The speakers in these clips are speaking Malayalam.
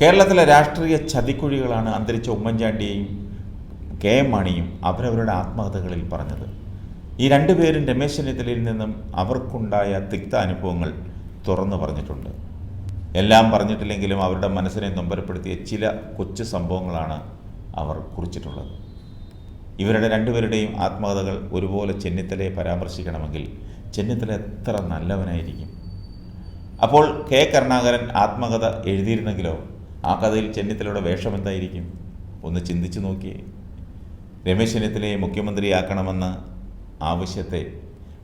കേരളത്തിലെ രാഷ്ട്രീയ ചതിക്കുഴികളാണ് അന്തരിച്ച ഉമ്മൻചാണ്ടിയെയും കെ എം മാണിയും അവരവരുടെ ആത്മകഥകളിൽ പറഞ്ഞത്. ഈ രണ്ടുപേരും രമേശ് ചെന്നിത്തലയിൽ നിന്നും അവർക്കുണ്ടായ തിക്ത അനുഭവങ്ങൾ തുറന്നു പറഞ്ഞിട്ടുണ്ട്. എല്ലാം പറഞ്ഞിട്ടില്ലെങ്കിലും അവരുടെ മനസ്സിനെ നൊമ്പരപ്പെടുത്തിയ ചില കൊച്ചു സംഭവങ്ങളാണ് അവർ കുറിച്ചിട്ടുള്ളത്. ഇവരുടെ രണ്ടുപേരുടെയും ആത്മകഥകൾ ഒരുപോലെ ചെന്നിത്തലയെ പരാമർശിക്കണമെങ്കിൽ ചെന്നിത്തല എത്ര നല്ലവനായിരിക്കും? അപ്പോൾ കെ കരുണാകരൻ ആത്മകഥ എഴുതിയിരുന്നെങ്കിലോ? ആ കഥയിൽ ചെന്നിത്തലയുടെ വേഷം എന്തായിരിക്കും? ഒന്ന് ചിന്തിച്ചു നോക്കിയേ. രമേശ് ചെന്നിത്തലയെ മുഖ്യമന്ത്രിയാക്കണമെന്ന ആവശ്യത്തെ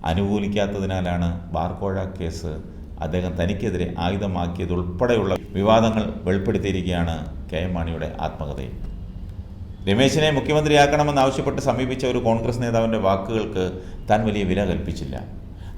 അനുകൂലിക്കാത്തതിനാലാണ് ബാർക്കോഴ കേസ് അദ്ദേഹം തനിക്കെതിരെ ആയുധമാക്കിയതുൾപ്പെടെയുള്ള വിവാദങ്ങൾ വെളിപ്പെടുത്തിയിരിക്കുകയാണ് കെ എം മാണിയുടെ ആത്മകഥയിൽ. രമേശിനെ മുഖ്യമന്ത്രിയാക്കണമെന്ന് ആവശ്യപ്പെട്ട് സമീപിച്ച ഒരു കോൺഗ്രസ് നേതാവിന്റെ വാക്കുകൾക്ക് താൻ വലിയ വില കൽപ്പിച്ചില്ല.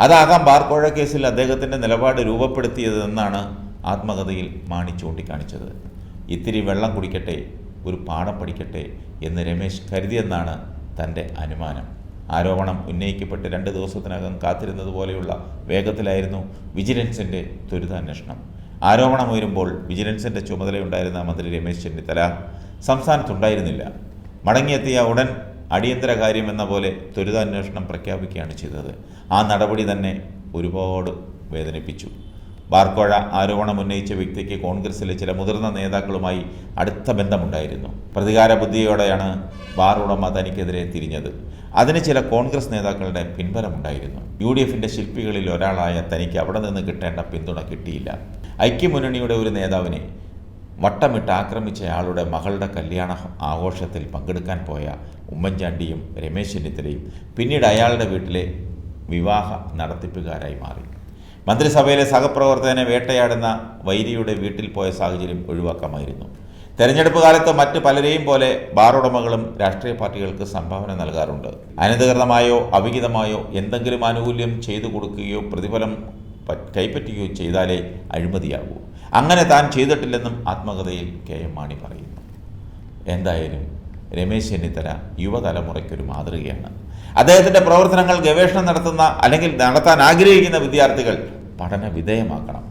അതാകാം ബാർക്കോഴ കേസിൽ അദ്ദേഹത്തിന്റെ നിലപാട് രൂപപ്പെടുത്തിയതെന്നാണ് ആത്മകഥയിൽ മാണി ചൂണ്ടിക്കാണിച്ചത്. ഇത്തിരി വെള്ളം കുടിക്കട്ടെ ഒരു പാഠം പഠിക്കട്ടെ എന്ന് രമേശ് കരുതിയെന്നാണ് തന്റെ അനുമാനം. ആരോപണം ഉന്നയിക്കപ്പെട്ട് രണ്ട് ദിവസത്തിനകം കാത്തിരുന്നതുപോലെയുള്ള വേഗത്തിലായിരുന്നു വിജിലൻസിന്റെ ത്വരിതാന്വേഷണം ആരോപണം ഉയരുമ്പോൾ വിജിലൻസിന്റെ ചുമതലയുണ്ടായിരുന്ന മന്ത്രി രമേശ് ചെന്നിത്തല സംസ്ഥാനത്തുണ്ടായിരുന്നില്ല. മടങ്ങിയെത്തിയ ഉടൻ അടിയന്തര കാര്യമെന്ന പോലെ ത്വരിതാന്വേഷണം പ്രഖ്യാപിക്കുകയാണ് ചെയ്തത്. ആ നടപടി തന്നെ ഒരുപാട് വേദനിപ്പിച്ചു. ബാർക്കോഴ ആരോപണം ഉന്നയിച്ച വ്യക്തിക്ക് കോൺഗ്രസിലെ ചില മുതിർന്ന നേതാക്കളുമായി അടുത്ത ബന്ധമുണ്ടായിരുന്നു. പ്രതികാര ബുദ്ധിയോടെയാണ് ബാർ ഉടമ തനിക്കെതിരെ തിരിഞ്ഞത്. അതിന് ചില കോൺഗ്രസ് നേതാക്കളുടെ പിൻബലമുണ്ടായിരുന്നു. യു ഡി എഫിന്റെ ശില്പികളിൽ ഒരാളായ തനിക്ക് അവിടെ നിന്ന് കിട്ടേണ്ട പിന്തുണ കിട്ടിയില്ല. ഐക്യമുന്നണിയുടെ ഒരു നേതാവിനെ വട്ടമിട്ട് ആക്രമിച്ചയാളുടെ മകളുടെ കല്യാണ ആഘോഷത്തിൽ പങ്കെടുക്കാൻ പോയ ഉമ്മൻചാണ്ടിയും രമേശ് ചെന്നിത്തലയും പിന്നീട് അയാളുടെ വീട്ടിലെ വിവാഹ നടത്തിപ്പുകാരായി മാറി. മന്ത്രിസഭയിലെ സഹപ്രവർത്തകനെ വേട്ടയാടുന്ന വൈരിയുടെ വീട്ടിൽ പോയ സാഹചര്യം ഒഴിവാക്കാമായിരുന്നു. തെരഞ്ഞെടുപ്പ് കാലത്ത് മറ്റു പലരെയും പോലെ ബാറുടമകളും രാഷ്ട്രീയ പാർട്ടികൾക്ക് സംഭാവന നൽകാറുണ്ട്. അനധികൃതമായോ അവിഹിതമായോ എന്തെങ്കിലും ആനുകൂല്യം ചെയ്തു കൊടുക്കുകയോ പ്രതിഫലം കൈപ്പറ്റുകയോ ചെയ്താലേ അഴിമതിയാകൂ. അങ്ങനെ താൻ ചെയ്തിട്ടില്ലെന്നും ആത്മകഥയിൽ കെ എം മാണി പറയുന്നു. എന്തായാലും രമേശ് ചെന്നിത്തല യുവതലമുറയ്ക്കൊരു മാതൃകയാണ്. അദ്ദേഹത്തിന്റെ പ്രവർത്തനങ്ങൾ ഗവേഷണം നടത്തുന്ന അല്ലെങ്കിൽ നടത്താൻ ആഗ്രഹിക്കുന്ന വിദ്യാർത്ഥികൾ പഠന വിധേയമാക്കണം